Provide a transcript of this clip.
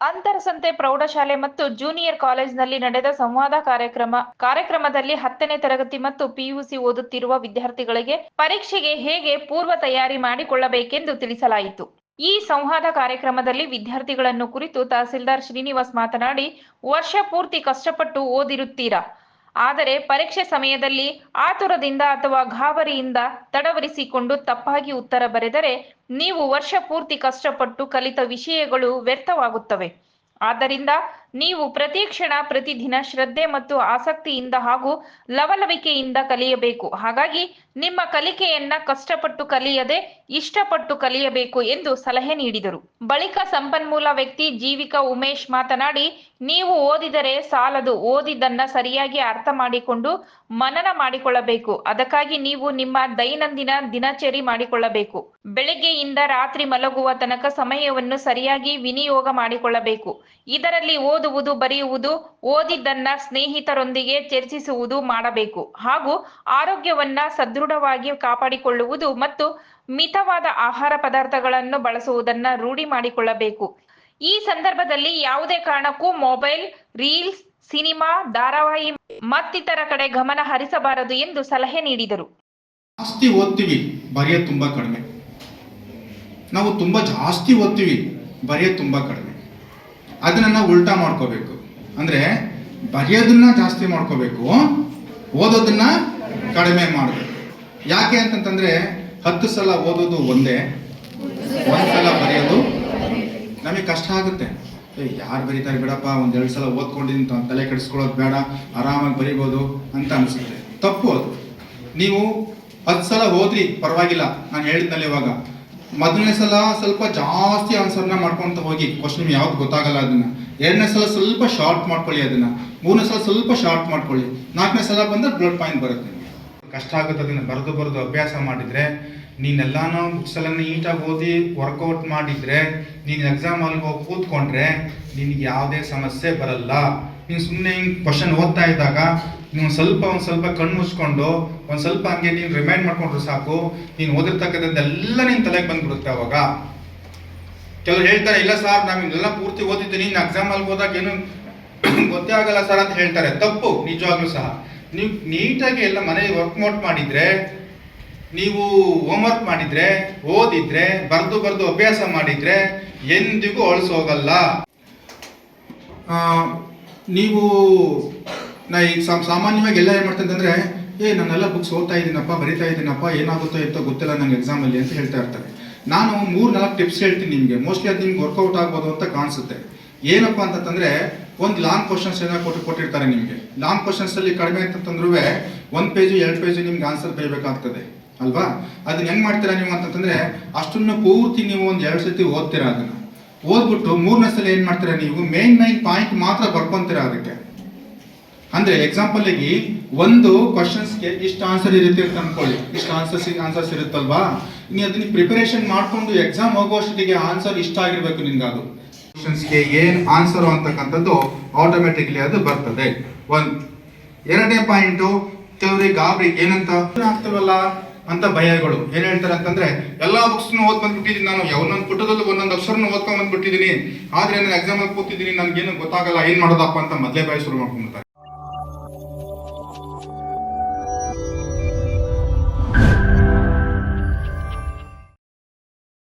ಅಂತರಸಂತೆ ಪ್ರೌಢಶಾಲೆ ಮತ್ತು ಜೂನಿಯರ್ ಕಾಲೇಜಿನಲ್ಲಿ ನಡೆದ ಸಂವಾದ ಕಾರ್ಯಕ್ರಮ, ಕಾರ್ಯಕ್ರಮದಲ್ಲಿ ಹತ್ತನೇ ತರಗತಿ ಮತ್ತು ಪಿಯುಸಿ ಓದುತ್ತಿರುವ ವಿದ್ಯಾರ್ಥಿಗಳಿಗೆ ಪರೀಕ್ಷೆಗೆ ಹೇಗೆ ಪೂರ್ವ ತಯಾರಿ ಮಾಡಿಕೊಳ್ಳಬೇಕೆಂದು ತಿಳಿಸಲಾಯಿತು. ಈ ಸಂವಾದ ಕಾರ್ಯಕ್ರಮದಲ್ಲಿ ವಿದ್ಯಾರ್ಥಿಗಳನ್ನು ಕುರಿತು ತಹಸೀಲ್ದಾರ್ ಶ್ರೀನಿವಾಸ್ ಮಾತನಾಡಿ, ವರ್ಷ ಪೂರ್ತಿ ಕಷ್ಟಪಟ್ಟು ಓದಿರುತ್ತೀರಾ? ಆದರೆ ಪರೀಕ್ಷೆ ಸಮಯದಲ್ಲಿ ಆತುರದಿಂದ ಅಥವಾ ಗಾಬರಿಯಿಂದ ತಡವರಿಸಿಕೊಂಡು ತಪ್ಪಾಗಿ ಉತ್ತರ ಬರೆದರೆ ನೀವು ವರ್ಷ ಪೂರ್ತಿ ಕಷ್ಟಪಟ್ಟು ಕಲಿತ ವಿಷಯಗಳು ವ್ಯರ್ಥವಾಗುತ್ತವೆ. ಆದ್ದರಿಂದ ನೀವು ಪ್ರತಿ ಕ್ಷಣ ಪ್ರತಿದಿನ ಶ್ರದ್ಧೆ ಮತ್ತು ಆಸಕ್ತಿಯಿಂದ ಹಾಗೂ ಲವಲವಿಕೆಯಿಂದ ಕಲಿಯಬೇಕು. ಹಾಗಾಗಿ ನಿಮ್ಮ ಕಲಿಕೆಯನ್ನ ಕಷ್ಟಪಟ್ಟು ಕಲಿಯದೆ ಇಷ್ಟಪಟ್ಟು ಕಲಿಯಬೇಕು ಎಂದು ಸಲಹೆ ನೀಡಿದರು. ಬಳಿಕ ಸಂಪನ್ಮೂಲ ವ್ಯಕ್ತಿ ಜೀವಿಕಾ ಉಮೇಶ್ ಮಾತನಾಡಿ ನೀವು ಓದಿದರೆ ಸಾಲದು, ಓದಿದ್ದನ್ನ ಸರಿಯಾಗಿ ಅರ್ಥ ಮಾಡಿಕೊಂಡು ಮನನ ಮಾಡಿಕೊಳ್ಳಬೇಕು. ಅದಕ್ಕಾಗಿ ನೀವು ನಿಮ್ಮ ದೈನಂದಿನ ದಿನಚರಿ ಮಾಡಿಕೊಳ್ಳಬೇಕು. ಬೆಳಗ್ಗೆಯಿಂದ ರಾತ್ರಿ ಮಲಗುವ ತನಕ ಸಮಯವನ್ನು ಸರಿಯಾಗಿ ವಿನಿಯೋಗ ಮಾಡಿಕೊಳ್ಳಬೇಕು. ಇದರಲ್ಲಿ ಓದುವುದು, ಬರೆಯುವುದು, ಓದಿದ್ದನ್ನ ಸ್ನೇಹಿತರೊಂದಿಗೆ ಚರ್ಚಿಸುವುದು ಮಾಡಬೇಕು. ಹಾಗೂ ಆರೋಗ್ಯವನ್ನ ಸದೃಢವಾಗಿ ಕಾಪಾಡಿಕೊಳ್ಳುವುದು ಮತ್ತು ಮಿತವಾದ ಆಹಾರ ಪದಾರ್ಥಗಳನ್ನು ಬಳಸುವುದನ್ನ ರೂಢಿ ಮಾಡಿಕೊಳ್ಳಬೇಕು. ಈ ಸಂದರ್ಭದಲ್ಲಿ ಯಾವುದೇ ಕಾರಣಕ್ಕೂ ಮೊಬೈಲ್, ರೀಲ್ಸ್, ಸಿನಿಮಾ, ಧಾರಾವಾಹಿ ಮತ್ತಿತರ ಕಡೆ ಗಮನ ಹರಿಸಬಾರದು ಎಂದು ಸಲಹೆ ನೀಡಿದರು. ಜಾಸ್ತಿ ಓದ್ತೀವಿ, ಬರೆಯೋದು ತುಂಬ ಕಡಿಮೆ. ನಾವು ತುಂಬ ಜಾಸ್ತಿ ಓದ್ತೀವಿ, ಬರೆಯೋದು ತುಂಬ ಕಡಿಮೆ. ಅದನ್ನ ಉಲ್ಟಾ ಮಾಡ್ಕೋಬೇಕು. ಅಂದ್ರೆ ಬರೆಯೋದನ್ನ ಜಾಸ್ತಿ ಮಾಡ್ಕೋಬೇಕು, ಓದೋದನ್ನ ಕಡಿಮೆ ಮಾಡಬೇಕು. ಯಾಕೆ ಅಂತಂತಂದ್ರೆ ಹತ್ತು ಸಲ ಓದೋದು ಒಂದೇ ಒಂದು ಸಲ ಬರೆಯೋದು ನಮಗೆ ಕಷ್ಟ ಆಗುತ್ತೆ. ಏ, ಯಾರು ಬರೀತಾರೆ ಬಿಡಪ್ಪ, ಒಂದು ಎರಡು ಸಲ ಓದ್ಕೊಂಡಿದ್ದೀನಿ ತಲೆ ಕೆಡಿಸ್ಕೊಳ್ಳೋದು ಬೇಡ, ಆರಾಮಾಗಿ ಬರಿಬೋದು ಅಂತ ಅನಿಸುತ್ತೆ. ತಪ್ಪು ಅದು. ನೀವು ಹತ್ತು ಸಲ ಓದ್ರಿ, ಪರವಾಗಿಲ್ಲ. ನಾನು ಹೇಳಿದ್ನಲ್ಲ ಇವಾಗ. ಮೊದಲನೇ ಸಲ ಸ್ವಲ್ಪ ಜಾಸ್ತಿ ಆನ್ಸರ್ನ ಮಾಡ್ಕೊಂತ ಹೋಗಿ ಕ್ವಶನ್ ಯಾವ್ದು ಗೊತ್ತಾಗಲ್ಲ ಅದನ್ನ. ಎರಡನೇ ಸಲ ಸ್ವಲ್ಪ ಶಾರ್ಟ್ ಮಾಡ್ಕೊಳ್ಳಿ ಅದನ್ನ. ಮೂರನೇ ಸಲ ಸ್ವಲ್ಪ ಶಾರ್ಟ್ ಮಾಡ್ಕೊಳ್ಳಿ. ನಾಲ್ಕನೇ ಸಲ ಬಂದ್ರೆ ಬ್ಲಡ್ ಪಾಯಿಂಟ್ ಬರುತ್ತೆ. ಕಷ್ಟ ಆಗುತ್ತೆ ಅದನ್ನ ಬರೆದು ಬರೆದು ಅಭ್ಯಾಸ ಮಾಡಿದ್ರೆ ನೀನೆಲ್ಲಾನು ಬುಕ್ಸ್ ಎಲ್ಲ ನೀಟಾಗಿ ಓದಿ ವರ್ಕೌಟ್ ಮಾಡಿದ್ರೆ, ನೀನು ಎಕ್ಸಾಮ್ ಅಲ್ಲಿ ಹೋಗಿ ಕೂತ್ಕೊಂಡ್ರೆ ನಿನಗೆ ಯಾವುದೇ ಸಮಸ್ಯೆ ಬರಲ್ಲ. ನೀನು ಸುಮ್ಮನೆ ಹಿಂಗೆ ಕ್ವಶನ್ ಓದ್ತಾ ಇದ್ದಾಗ ನೀವು ಸ್ವಲ್ಪ, ಒಂದು ಸ್ವಲ್ಪ ಕಣ್ಣು ಮುಚ್ಕೊಂಡು, ಒಂದು ಸ್ವಲ್ಪ ಹಂಗೆ ನೀನು ರಿಮೈಂಡ್ ಮಾಡ್ಕೊಂಡ್ರೆ ಸಾಕು, ನೀನು ಓದಿರ್ತಕ್ಕಂಥದ್ದೆಲ್ಲ ನಿನ್ನ ತಲೆಗೆ ಬಂದ್ಬಿಡುತ್ತೆ ಅವಾಗ. ಕೆಲವ್ರು ಹೇಳ್ತಾರೆ, ಇಲ್ಲ ಸರ್ ನಾನು ಇನ್ನೆಲ್ಲ ಪೂರ್ತಿ ಓದಿದ್ದೀನಿ ನೀನು ಎಕ್ಸಾಮ್ ಅಲ್ಲಿ ಹೋದಾಗ ಏನು ಗೊತ್ತೇ ಆಗಲ್ಲ ಸರ್ ಅಂತ ಹೇಳ್ತಾರೆ. ತಪ್ಪು, ನಿಜವಾಗ್ಲೂ ಸಹ. ನೀವು ನೀಟಾಗಿ ಎಲ್ಲ ಮನೆಗೆ ವರ್ಕ್ಔಟ್ ಮಾಡಿದ್ರೆ ನೀವು ಹೋಮ್ವರ್ಕ್ ಮಾಡಿದ್ರೆ ಓದಿದ್ರೆ ಬರೆದು ಬರೆದು ಅಭ್ಯಾಸ ಮಾಡಿದ್ರೆ ಎಂದಿಗೂ ಆ, ನೀವು ನಾ ಈಗ ಸಾಮಾನ್ಯವಾಗಿ ಎಲ್ಲ ಏನು ಮಾಡ್ತೀನಿ ಅಂತಂದ್ರೆ ಏ ನಾನೆಲ್ಲ ಬುಕ್ಸ್ ಓದ್ತಾ ಇದ್ದೀನಪ್ಪ ಬರಿತಾ ಇದ್ದೀನಪ್ಪ ಏನಾಗುತ್ತೋ ಅಂತ ಗೊತ್ತಿಲ್ಲ ನಂಗೆ ಎಕ್ಸಾಮಲ್ಲಿ ಅಂತ ಹೇಳ್ತಾ ಇರ್ತಾರೆ. ನಾನು ಮೂರು ನಾಲ್ಕು ಟಿಪ್ಸ್ ಹೇಳ್ತೀನಿ ನಿಮಗೆ. ಮೋಸ್ಟ್ಲಿ ಅದು ನಿಮ್ಗೆ ವರ್ಕೌಟ್ ಆಗ್ಬೋದು ಅಂತ ಕಾಣಿಸುತ್ತೆ. ಏನಪ್ಪ ಅಂತಂದರೆ ಒಂದು ಲಾಂಗ್ ಕ್ವಶನ್ಸ್ ಏನೋ ಕೊಟ್ಟು ಕೊಟ್ಟಿರ್ತಾರೆ ನಿಮಗೆ. ಲಾಂಗ್ ಕ್ವಶನ್ಸ್ ಅಲ್ಲಿ ಕಡಿಮೆ ಅಂತಂದ್ರೂ ಒಂದು ಪೇಜು ಎರಡು ಪೇಜು ನಿಮ್ಗೆ ಆನ್ಸರ್ ಬರೀಬೇಕಾಗ್ತದೆ ಅಲ್ವಾ? ಅದನ್ನ ಹೆಂಗ್ ಮಾಡ್ತೀರಾ ನೀವು ಅಂತಂದ್ರೆ ಅಷ್ಟನ್ನು ಪೂರ್ತಿ ನೀವು ಒಂದು ಎರಡು ಸತಿ ಓದ್ತೀರಾ ಅದನ್ನ. ಓದ್ಬಿಟ್ಟು ಮೂರನೇ ಸಲ ಏನ್ ಮಾಡ್ತೀರಾ ನೀವು? ಮೇನ್ ಮೈನ್ ಪಾಯಿಂಟ್ ಮಾತ್ರ ಬರ್ಕೊಂತೀರಾ ಅದಕ್ಕೆ. ಅಂದ್ರೆ ಎಕ್ಸಾಂಪಲ್ ಆಗಿ ಒಂದು ಕ್ವಶನ್ಸ್ಗೆ ಇಷ್ಟು ಆನ್ಸರ್ ಇರುತ್ತೆ ಅಂತ ಅನ್ಕೊಳ್ಳಿ. ಇಷ್ಟು ಆನ್ಸರ್ಸ್ ಆನ್ಸರ್ಸ್ ಇರುತ್ತಲ್ವಾ? ನೀ ಅದನ್ನ ಪ್ರಿಪರೇಷನ್ ಮಾಡ್ಕೊಂಡು ಎಕ್ಸಾಮ್ ಹೋಗುವಷ್ಟೊತ್ತಿಗೆ ಆನ್ಸರ್ ಇಷ್ಟ ಆಗಿರ್ಬೇಕು ನಿನ್ಗೆ ಅದು. ಕ್ವಶನ್ಸ್ಗೆ ಏನ್ ಆನ್ಸರ್ ಅಂತಕ್ಕಂಥದ್ದು ಆಟೋಮೆಟಿಕ್ಲಿ ಅದು ಬರ್ತದೆ. ಒಂದ್. ಎರಡನೇ ಪಾಯಿಂಟು ಕೆಲವರಿಗೆ ಗಾಬರಿ ಏನಂತ? ಆಗ್ತವಲ್ಲ? ಅಂತ ಭಯಗಳು ಏನು ಹೇಳ್ತಾರೆ ಅಂತಂದ್ರೆ, ಎಲ್ಲಾ ಬುಕ್ಸ್ ಓದ್ ಬಂದ್ಬಿಟ್ಟಿದ್ದೀನಿ ನಾನು. ಒಂದೊಂದು ಪುಟದಲ್ಲೂ ಒಂದೊಂದು ಅಕ್ಷರನ ಓದ್ಕೊಂಡ್ ಬಂದ್ಬಿಟ್ಟಿದ್ದೀನಿ. ಆದ್ರೆ ನಾನು ಎಕ್ಸಾಮ್ ಕೂತಿದ್ದೀನಿ, ನನಗೇನು ಗೊತ್ತಾಗಲ್ಲ, ಏನ್ ಮಾಡೋದಪ್ಪ ಅಂತ ಮೊದಲೇ ಭಯ ಶುರು ಮಾಡ್ಕೊಂಡ್ಬಿಡ್ತಾರೆ.